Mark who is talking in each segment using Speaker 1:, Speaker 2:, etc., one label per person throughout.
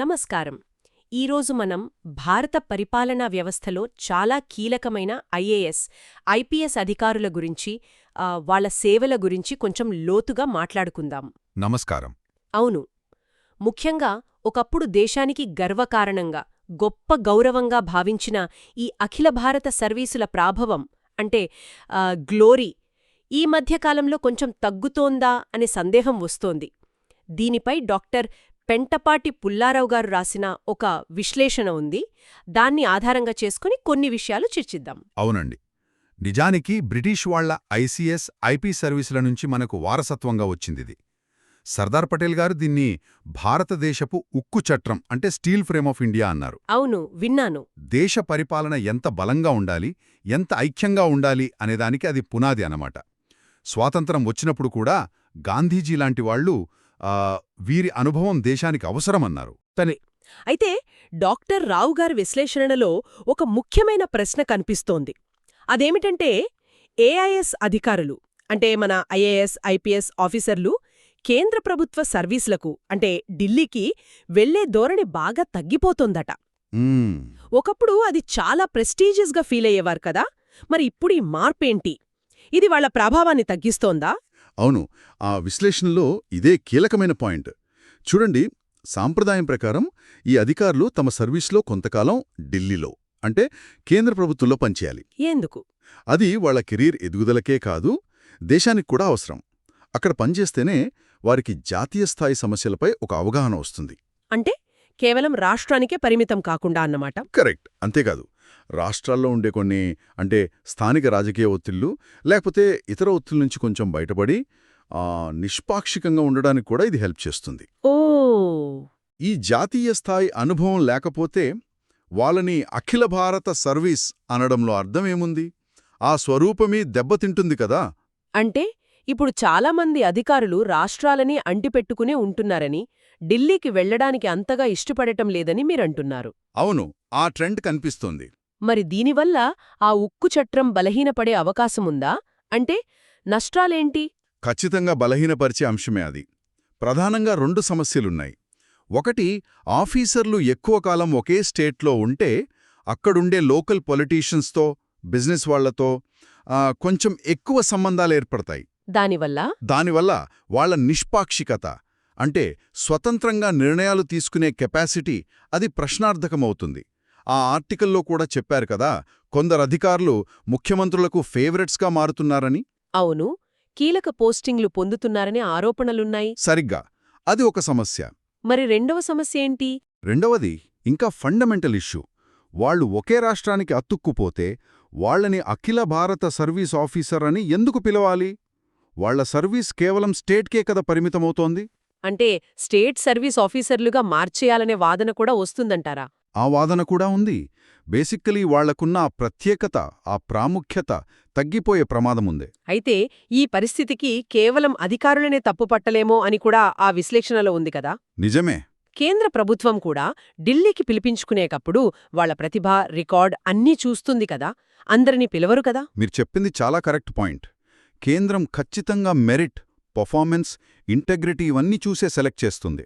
Speaker 1: నమస్కారం. ఈరోజు మనం భారత పరిపాలనా వ్యవస్థలో చాలా కీలకమైన ఐఏఎస్ ఐపీఎస్ అధికారుల గురించి వాళ్ళ సేవల గురించి కొంచెం లోతుగా మాట్లాడుకుందాం.
Speaker 2: నమస్కారం.
Speaker 1: అవును. ముఖ్యంగా ఒకప్పుడు దేశానికి గర్వకారణంగా గొప్ప గౌరవంగా భావించిన ఈ అఖిల భారత సర్వీసుల ప్రాభవం అంటే గ్లోరీ ఈ మధ్యకాలంలో కొంచెం తగ్గుతోందా అనే సందేహం వస్తోంది. దీనిపై డాక్టర్ పెంటపాటి పుల్లారావు గారు రాసిన ఒక విశ్లేషణ ఉంది. దాన్ని ఆధారంగా చేసుకుని కొన్ని విషయాలు చర్చిద్దాం.
Speaker 2: అవునండి. నిజానికి బ్రిటిష్ వాళ్ళ ఐసీఎస్ ఐపీ సర్వీసుల నుంచి మనకు వారసత్వంగా వచ్చిందిది. సర్దార్ పటేల్ గారు దీన్ని భారతదేశపు ఉక్కు చట్రం అంటే స్టీల్ ఫ్రేమ్ ఆఫ్ ఇండియా అన్నారు.
Speaker 1: అవును విన్నాను.
Speaker 2: దేశ పరిపాలన ఎంత బలంగా ఉండాలి ఎంత ఐక్యంగా ఉండాలి అనేదానికి అది పునాది అన్నమాట. స్వాతంత్రం వచ్చినప్పుడు కూడా గాంధీజీ లాంటి వాళ్ళు వీరి అనుభవం దేశానికి అవసరమన్నారు.
Speaker 1: తనే. అయితే డాక్టర్ రావు గారి విశ్లేషణలో ఒక ముఖ్యమైన ప్రశ్న కనిపిస్తోంది. అదేమిటంటే ఏఐఎస్ అధికారులు అంటే మన ఐఏఎస్ ఐపీఎస్ ఆఫీసర్లు కేంద్ర ప్రభుత్వ సర్వీసులకు అంటే ఢిల్లీకి వెళ్ళే ధోరణి బాగా తగ్గిపోతోందట. ఒకప్పుడు అది చాలా ప్రెస్టీజియస్గా ఫీల్ అయ్యేవారు కదా మరి ఇప్పుడు ఈ మార్పేంటి? ఇది వాళ్ళ ప్రభావాన్ని తగ్గిస్తోందా?
Speaker 2: అవును ఆ విశ్లేషణలో ఇదే కీలకమైన పాయింట్. చూడండి సాంప్రదాయం ప్రకారం ఈ అధికారులు తమ సర్వీస్లో కొంతకాలం ఢిల్లీలో అంటే కేంద్ర ప్రభుత్వంలో పనిచేయాలి.
Speaker 1: ఎందుకు?
Speaker 2: అది వాళ్ళ కెరీర్ ఎదుగుదలకే కాదు దేశానికి కూడా అవసరం. అక్కడ పనిచేస్తేనే వారికి జాతీయ స్థాయి సమస్యలపై ఒక అవగాహన వస్తుంది.
Speaker 1: అంటే కేవలం రాష్ట్రానికే పరిమితం కాకుండా అన్నమాట?
Speaker 2: కరెక్ట్ అంతేకాదు. రాష్ట్రాల్లో ఉండే కొన్ని అంటే స్థానిక రాజకీయ ఒత్తిళ్ళు లేకపోతే ఇతర ఒత్తిళ్ళ నుంచి కొంచెం బయటపడి ఆ, నిష్పాక్షికంగా ఉండడానికి కూడా ఇది హెల్ప్ చేస్తుంది.
Speaker 1: ఓ!
Speaker 2: ఈ జాతీయ స్థాయి అనుభవం లేకపోతే వాళ్ళని అఖిల భారత సర్వీస్ అనడంలో అర్థమేముంది ఆ స్వరూపమే దెబ్బతింటుంది కదా!
Speaker 1: అంటే ఇప్పుడు చాలామంది అధికారులు రాష్ట్రాలని అంటిపెట్టుకునే ఉంటున్నారని ఢిల్లీకి వెళ్ళడానికి అంతగా ఇష్టపడటం లేదని మీరంటున్నారు.
Speaker 2: అవును ఆ ట్రెండ్ కనిపిస్తోంది.
Speaker 1: మరి దీనివల్ల ఆ ఉక్కు చట్రం బలహీనపడే అవకాశముందా? అంటే నష్టాలేంటి?
Speaker 2: ఖచ్చితంగా బలహీనపరిచే అంశమే అది. ప్రధానంగా రెండు సమస్యలున్నాయి. ఒకటి ఆఫీసర్లు ఎక్కువ కాలం ఒకే స్టేట్లో ఉంటే అక్కడుండే లోకల్ పొలిటీషియన్స్తో బిజినెస్ వాళ్ళతో కొంచెం ఎక్కువ సంబంధాలు ఏర్పడతాయి.
Speaker 1: దానివల్ల?
Speaker 2: దానివల్ల వాళ్ళ నిష్పాక్షికత అంటే స్వతంత్రంగా నిర్ణయాలు తీసుకునే కెపాసిటీ అది ప్రశ్నార్థకమవుతుంది. ఆ ఆర్టికల్లో కూడా చెప్పారు కదా కొందరు అధికారులు ముఖ్యమంత్రులకు ఫేవరెట్స్గా మారుతున్నారని?
Speaker 1: అవును. కీలక పోస్టింగ్లు పొందుతున్నారనే ఆరోపణలున్నాయి.
Speaker 2: సరిగ్గా. అది ఒక సమస్య.
Speaker 1: మరి రెండవ సమస్య ఏంటి?
Speaker 2: రెండవది ఇంకా ఫండమెంటల్ ఇష్యూ. వాళ్ళు ఒకే రాష్ట్రానికి అతుక్కుపోతే వాళ్ళని అఖిల భారత సర్వీస్ ఆఫీసర్ అని ఎందుకు పిలవాలి? వాళ్ళ సర్వీస్ కేవలం స్టేట్కే కదా పరిమితమవుతోంది?
Speaker 1: అంటే స్టేట్ సర్వీస్ ఆఫీసర్లుగా మార్చేయాలనే వాదన కూడా వస్తుందంటారా?
Speaker 2: ఆ వాదన కూడా ఉంది. బేసిక్కలీ వాళ్ళకున్న ఆ ప్రత్యేకత ఆ ప్రాముఖ్యత తగ్గిపోయే ప్రమాదముందే
Speaker 1: అయితే ఈ పరిస్థితికి కేవలం అధికారులనే తప్పుపట్టలేమో అని కూడా ఆ విశ్లేషణలో ఉంది కదా?
Speaker 2: నిజమే.
Speaker 1: కేంద్ర ప్రభుత్వం కూడా ఢిల్లీకి పిలిపించుకునేటప్పుడు వాళ్ళ ప్రతిభ రికార్డ్ అన్నీ చూస్తుంది కదా? అందరినీ పిలవరు కదా?
Speaker 2: మీరు చెప్పింది చాలా కరెక్ట్ పాయింట్. కేంద్రం ఖచ్చితంగా మెరిట్ పర్ఫార్మెన్స్ ఇంటెగ్రిటీ ఇవన్నీ చూసే సెలెక్ట్ చేస్తుంది.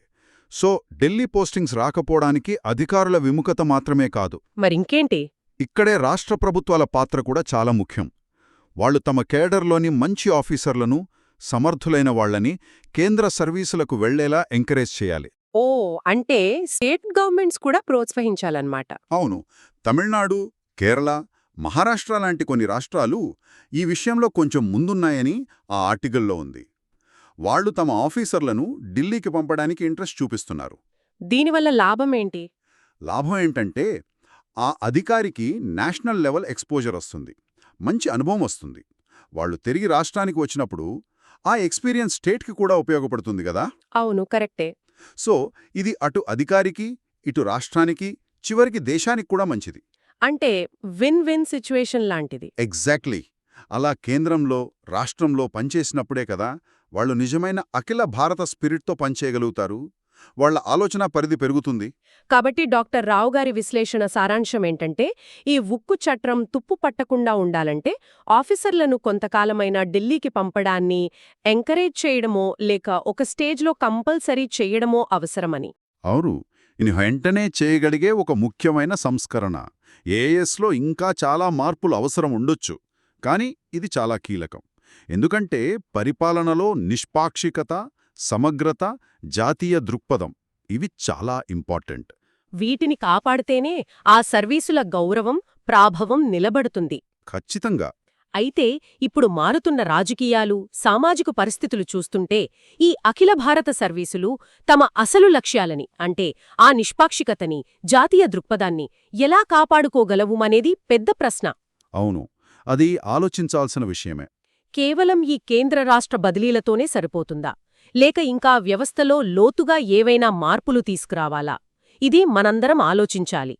Speaker 2: సో ఢిల్లీ పోస్టింగ్స్ రాకపోవడానికి అధికారుల విముఖత మాత్రమే కాదు.
Speaker 1: మరింకేంటి?
Speaker 2: ఇక్కడే రాష్ట్ర ప్రభుత్వాల పాత్ర కూడా చాలా ముఖ్యం. వాళ్ళు తమ కేడర్లోని మంచి ఆఫీసర్లను సమర్థులైన వాళ్ళని కేంద్ర సర్వీసులకు వెళ్ళేలా ఎంకరేజ్ చేయాలి.
Speaker 1: ఓ అంటే స్టేట్ గవర్నమెంట్స్ కూడా ప్రోత్సహించాలన్నమాట.
Speaker 2: అవును. తమిళనాడు కేరళ మహారాష్ట్ర లాంటి కొన్ని రాష్ట్రాలు ఈ విషయంలో కొంచెం ముందున్నాయని ఆ ఆర్టికల్లో ఉంది. వాళ్ళు తమ ఆఫీసర్లను ఢిల్లీకి పంపడానికి ఇంట్రెస్ట్ చూపిస్తున్నారు.
Speaker 1: దీనివల్ల లాభమేంటి
Speaker 2: లాభం ఏంటంటే ఆ అధికారికి నేషనల్ లెవెల్ ఎక్స్పోజర్ వస్తుంది. మంచి అనుభవం వస్తుంది. వాళ్ళు తిరిగి రాష్ట్రానికి వచ్చినప్పుడు ఆ ఎక్స్పీరియన్స్ స్టేట్కి కూడా ఉపయోగపడుతుంది కదా?
Speaker 1: అవును కరెక్టే.
Speaker 2: సో ఇది అటు అధికారికి ఇటు రాష్ట్రానికి చివరికి దేశానికి కూడా మంచిది.
Speaker 1: అంటే విన్ విన్ సిచ్యువేషన్ లాంటిది.
Speaker 2: ఎగ్జాక్ట్లీ. అలా కేంద్రంలో రాష్ట్రంలో పనిచేసినప్పుడే కదా వాళ్ళు నిజమైన అఖిల భారత స్పిరిట్తో పనిచేయగలుగుతారు. వాళ్ళ ఆలోచన పరిధి పెరుగుతుంది.
Speaker 1: కాబట్టి డాక్టర్ రావు గారి విశ్లేషణ సారాంశం ఏంటంటే ఈ ఉక్కు చట్రం తుప్పు పట్టకుండా ఉండాలంటే ఆఫీసర్లను కొంతకాలమైన ఢిల్లీకి పంపడాన్ని ఎంకరేజ్ చేయడమో లేక ఒక స్టేజ్లో కంపల్సరీ చేయడమో అవసరమని.
Speaker 2: అవును. ఇది వెంటనే చేయగలిగే ఒక ముఖ్యమైన సంస్కరణ. ఏఎస్లో ఇంకా చాలా మార్పులు అవసరం ఉండొచ్చు. కానీ ఇది చాలా కీలకం. ఎందుకంటే పరిపాలనలో నిష్పాక్షికత సమగ్రత జాతీయ దృక్పథం ఇవి చాలా ఇంపార్టెంట్.
Speaker 1: వీటిని కాపాడితేనే ఆ సర్వీసుల గౌరవం ప్రాభవం నిలబడుతుంది.
Speaker 2: ఖచ్చితంగా.
Speaker 1: అయితే ఇప్పుడు మారుతున్న రాజకీయాలు సామాజిక పరిస్థితులు చూస్తుంటే ఈ అఖిల భారత సర్వీసులు తమ అసలు లక్ష్యాలని అంటే ఆ నిష్పాక్షికతని జాతీయ దృక్పథాన్ని ఎలా కాపాడుకోగలవుమనేది పెద్ద ప్రశ్న.
Speaker 2: అవును. అది ఆలోచించాల్సిన విషయమే.
Speaker 1: కేవలం ఈ కేంద్ర రాష్ట్ర బదిలీలతోనే సరిపోతుందా? లేక ఇంకా వ్యవస్థలో లోతుగా ఏవైనా మార్పులు తీసుకురావాలా? ఇది మనందరం ఆలోచించాలి.